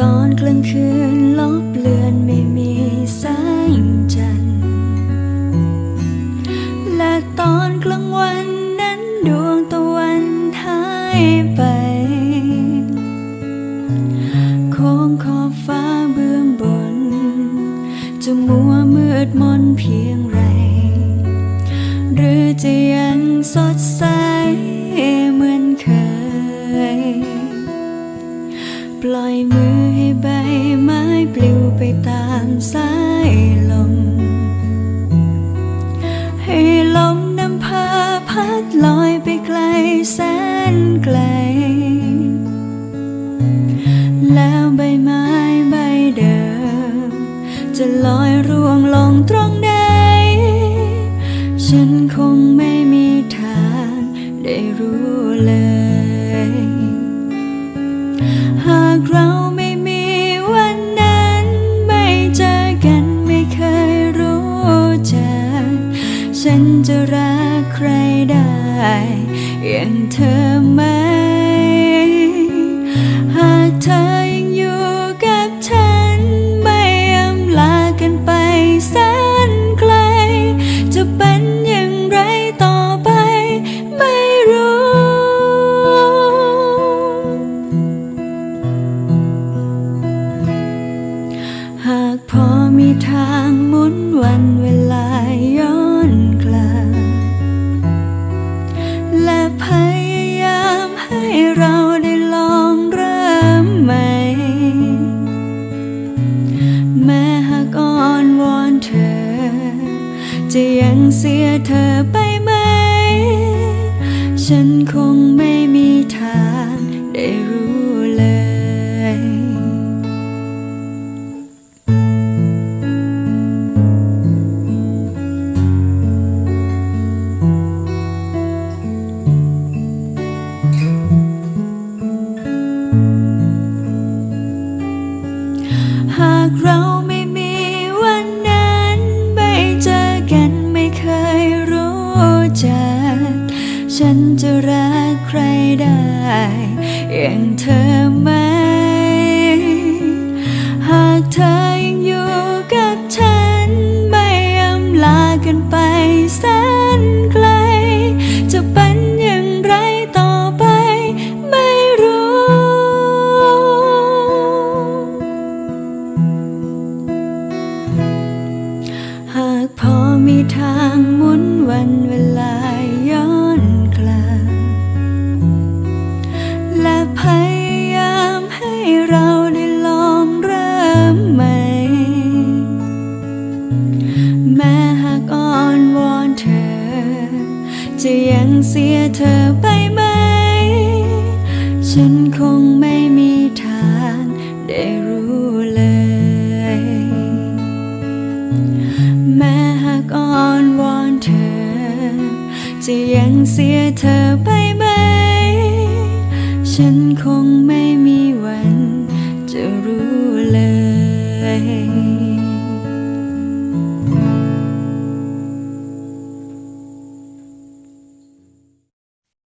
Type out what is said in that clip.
ตอนกลางคืนลบเลือนไม่มีแสงจันทร์ และตอนกลางวันนั้นดวงตะวันหายไป โค้งขอบฟ้าเบื้องบน จะมัวมืดมนเพียงไร หรือจะยังสดใส ล่อยมือให้ใบไม้ปลิวไปตามสายลม ให้ลมนำพาพัดลอยไปไกลแสนไกล แล้วใบไม้ใบเดิม จะลอยร่วงลงตรงไหนฉันคงไม่มีทางได้รู้เลย หากเราไม่มีวันนั้นไม่เจอกันไม่เคยรู้จัก ฉันจะรักใครได้ อย่างเธอไหม จะยังเสียเธอไปไหม ฉันคงไม่ อย่างเธอไหม หากเธอยังอยู่กับฉัน ไม่อำลากันไปแสนไกล จะเป็นอย่างไรต่อไปไม่รู้ หากพอมีทางหมุนวันเวลา จะยังเสียเธอไปไหม ฉันคงไม่มีทางได้รู้เลย แม้หากอ้อนวอนเธอ จะยังเสียเธอไปไหม ฉันคง